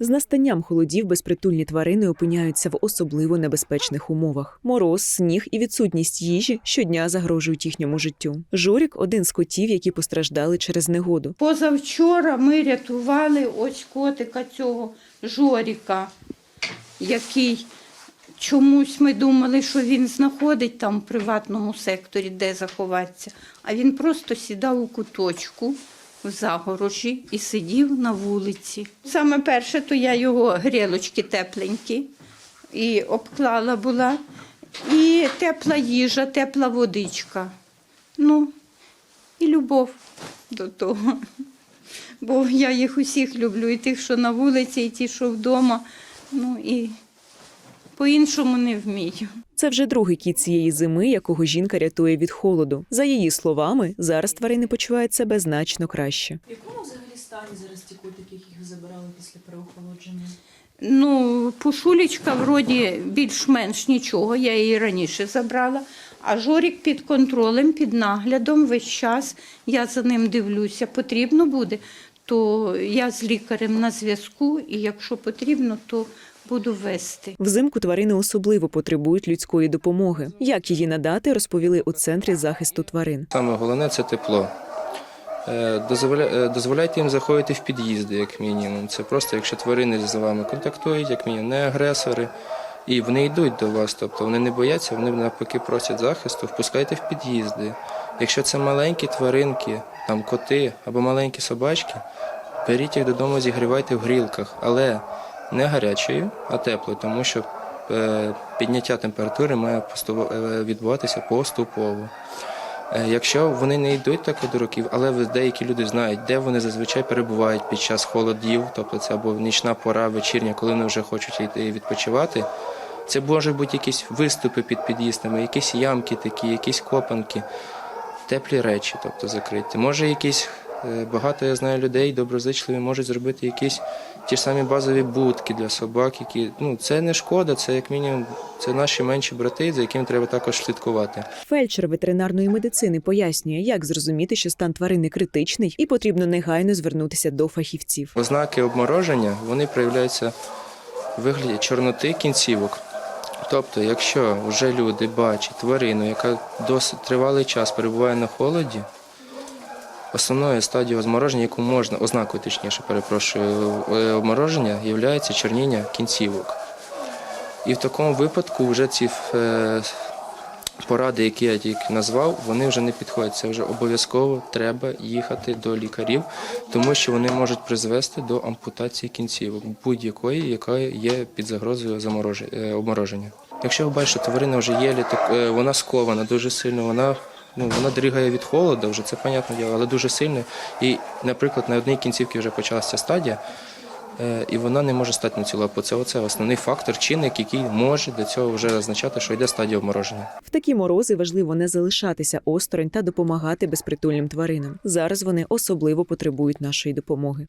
З настанням холодів безпритульні тварини опиняються в особливо небезпечних умовах. Мороз, сніг і відсутність їжі щодня загрожують їхньому життю. Жорік один з котів, які постраждали через негоду. Позавчора ми рятували ось котика цього Жоріка, який чомусь ми думали, що він знаходить там в приватному секторі, де заховатися. А він просто сідав у куточку в загорожі і сидів на вулиці. Саме перше, то я його грілочки тепленькі і обклала була. І тепла їжа, тепла водичка. Ну, і любов до того. Бо я їх усіх люблю, і тих, що на вулиці, і ті, що вдома. Ну і по-іншому не вмію. Це вже другий кіт цієї зими, якого жінка рятує від холоду. За її словами, зараз тварини почувають себе значно краще. В якому взагалі стані зараз ті котики, яких забирали після переохолодження? Ну, пушулечка вроді більш-менш нічого, я її раніше забрала. А Жорік під контролем, під наглядом весь час. Я за ним дивлюся. Потрібно буде, то я з лікарем на зв'язку, і якщо потрібно, то буду вести. Взимку тварини особливо потребують людської допомоги. Як її надати, розповіли у центрі захисту тварин. Саме головне це тепло. Е, е, Дозволяйте їм заходити в під'їзди, як мінімум. Це просто, якщо тварини з вами контактують, як мінімум, не агресори, і вони йдуть до вас, тобто вони не бояться, вони навпаки просять захисту, впускайте в під'їзди. Якщо це маленькі тваринки, там коти або маленькі собачки, беріть їх додому, зігрівайте в грілках, але не гарячою, а теплою, тому що е, підняття температури має е, відбуватися поступово. Е, Якщо вони не йдуть так до років, але деякі люди знають, де вони зазвичай перебувають під час холодів, тобто це або нічна пора, вечірня, коли вони вже хочуть йти відпочивати. Це можуть бути якісь виступи під під'їздами, якісь ямки такі, якісь копанки, теплі речі, тобто закриті. Може, якісь багато я знаю людей, доброзичливі, можуть зробити якісь ті ж самі базові будки для собак, які ну це не шкода, це як мінімум це наші менші брати, за якими треба також слідкувати. Фельдшер ветеринарної медицини пояснює, як зрозуміти, що стан тварини критичний, і потрібно негайно звернутися до фахівців. Ознаки обмороження вони проявляються в вигляді чорноти кінцівок. Тобто, якщо вже люди бачать тварину, яка досить тривалий час перебуває на холоді, основною стадією обмороження, яку можна, ознакою точніше, перепрошую, е, обмороження, є чорніння кінцівок. І в такому випадку вже ці е, поради, які я тільки назвав, вони вже не підходять. Це вже обов'язково треба їхати до лікарів, тому що вони можуть призвести до ампутації кінцівок, будь-якої, яка є під загрозою е, обмороження. Якщо ви бачите, тварина вже є, літак, вона скована дуже сильно, вона. Ну, вона дригає від холоду, вже це понятне діло, але дуже сильно. І, наприклад, на одній кінцівці вже почалася стадія, е, і вона не може стати на цю лапу. Це оце основний фактор, чинник, який може до цього вже означати, що йде стадія обмороження. В такі морози важливо не залишатися осторонь та допомагати безпритульним тваринам. Зараз вони особливо потребують нашої допомоги.